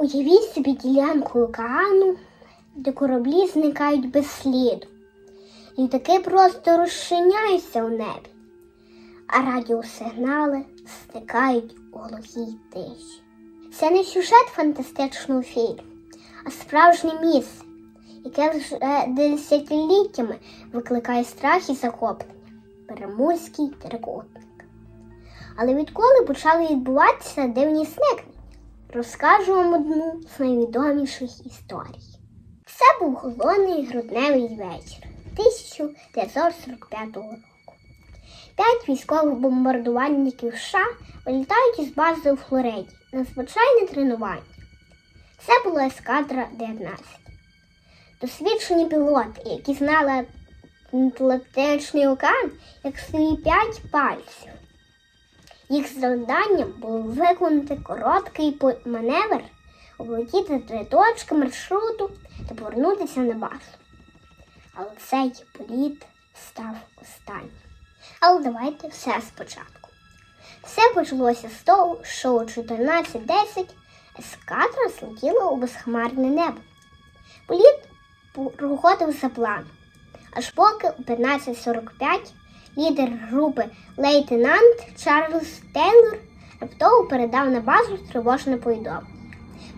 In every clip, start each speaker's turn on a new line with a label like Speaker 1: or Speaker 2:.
Speaker 1: Уявіть собі ділянку океану, де кораблі зникають без сліду. Літаки просто розчиняються у небі, а радіосигнали зникають у глухій тиші. Це не сюжет фантастичного фільму, а справжнє місце, яке вже десятиліттями викликає страх і захоплення. Беремузький трикутник. Але відколи почали відбуватися дивні зникнення? Розкажу вам одну з найвідоміших історій. Це був холодний грудневий вечір 1945 року. П'ять військових бомбардувальників США вилітають із бази у Флориді на звичайне тренування. Це була ескадра 19. Досвідчені пілоти, які знали Атлантичний океан як свої п'ять пальців. Їх завданням було виконати короткий маневр, облетіти три точки маршруту та повернутися на базу. Але цей політ став останнім. Але давайте все спочатку. Все почалося з того, що у 14.10 ескадра злетіла у безхмарне небо. Політ проходив за планом. Аж поки у 15.45 лідер групи лейтенант Чарльз Тейлор раптово передав на базу тривожне повідомлення.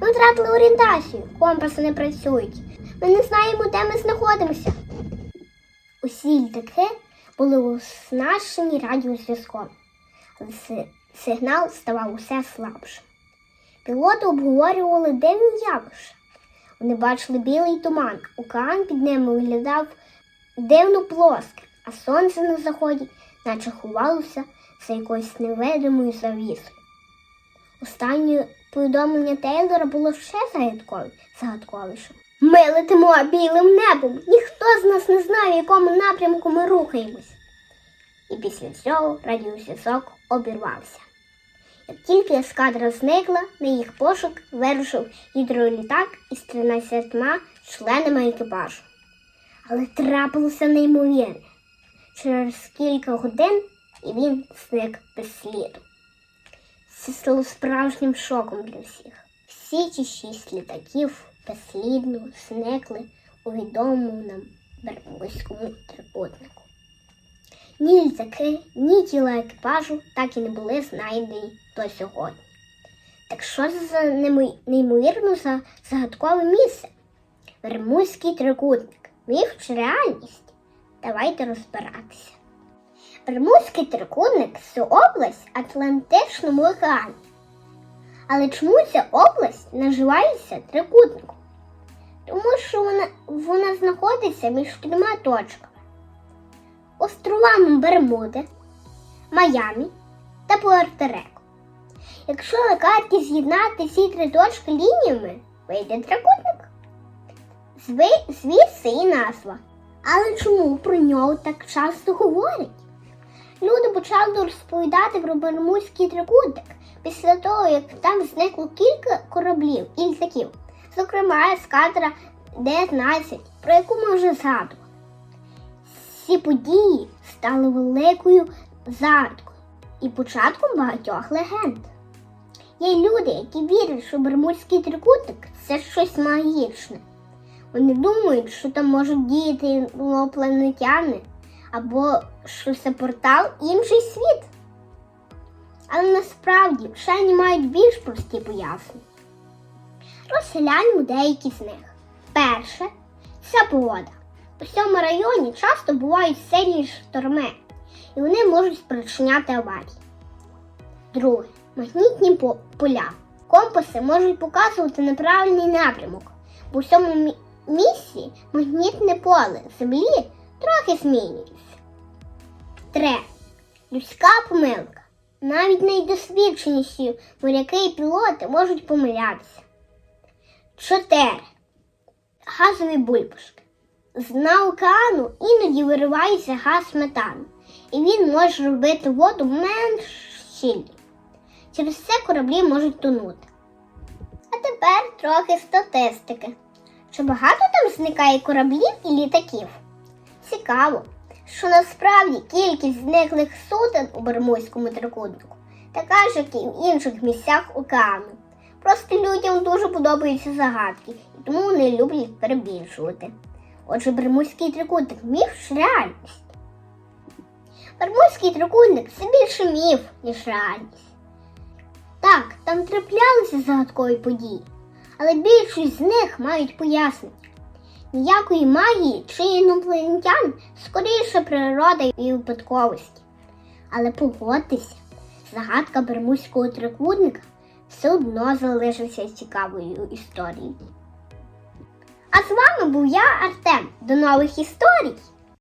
Speaker 1: Ми втратили орієнтацію, компаси не працюють. Ми не знаємо, де ми знаходимося. Усі літаки були оснащені радіозв'язком, але сигнал ставав усе слабшим. Пілоти обговорювали дивні явища. Вони бачили білий туман, океан під ними виглядав дивно плоским, а сонце на заході наче ховалося за якоюсь невидимою завісою. Останнє повідомлення Тейлора було ще загадкові- загадковішим. Ми летимо білим небом. Ніхто з нас не знає, в якому напрямку ми рухаємось. І після цього радіозв'язок обірвався. Як тільки ескадра зникла, на їх пошук вирушив гідролітак із 13 членами екіпажу. Але трапилося неймовірне. Через кілька годин і він зник без сліду. Це стало справжнім шоком для всіх. Всі ті шість літаків безслідно зникли у відомому нам Бермудському трикутнику. Ні літаки, ні тіла екіпажу так і не були знайдені до сьогодні. Так що це за неймо- неймовірно за загадкове місце? Бермудський трикутник. Міф чи реальність? Давайте розбиратися. Бермудський трикутник це область Атлантичному океані. Але чому ця область називається трикутником? Тому що вона, вона знаходиться між трьома точками: островами Бермуди, Майамі та Пуерто-Реко. Якщо на карті з'єднати ці три точки лініями, вийде трикутник. Звідси і назва. Але чому про нього так часто говорять? Люди почали розповідати про Бермудський трикутник після того, як там зникло кілька кораблів і літаків, зокрема ескадра Д-19, про яку ми вже згадували. Ці події стали великою загадкою і початком багатьох легенд. Є люди, які вірять, що Бермудський трикутник це щось магічне. Вони думають, що там можуть діяти інопланетяни, або що це портал інший світ. Але насправді вчені мають більш прості пояснення. Розгляньмо деякі з них. Перше це погода. У цьому районі часто бувають сильні шторми, і вони можуть спричиняти аварії. Друге магнітні поля. Компаси можуть показувати неправильний напрямок, бо в цьому місці магнітне поле Землі трохи змінюється. Тре. Людська помилка. Навіть найдосвідченіші моряки і пілоти можуть помилятися. Чотири. Газові бульбашки. З дна океану іноді виривається газ метану, і він може робити воду менш щільною. Через це кораблі можуть тонути. А тепер трохи статистики. Чи багато там зникає кораблів і літаків? Цікаво, що насправді кількість зниклих суден у Бермудському трикутнику така ж, як і в інших місцях океану. Просто людям дуже подобаються загадки, і тому вони люблять перебільшувати. Отже, Бермудський трикутник міф чи реальність? Бермудський трикутник це більше міф, ніж реальність. Так, там траплялися загадкові події, але більшість з них мають пояснення. Ніякої магії чи інопланетян, скоріше природа і випадковості. Але погодьтеся, загадка Бермудського трикутника все одно залишиться цікавою історією. А з вами був я, Артем. До нових історій!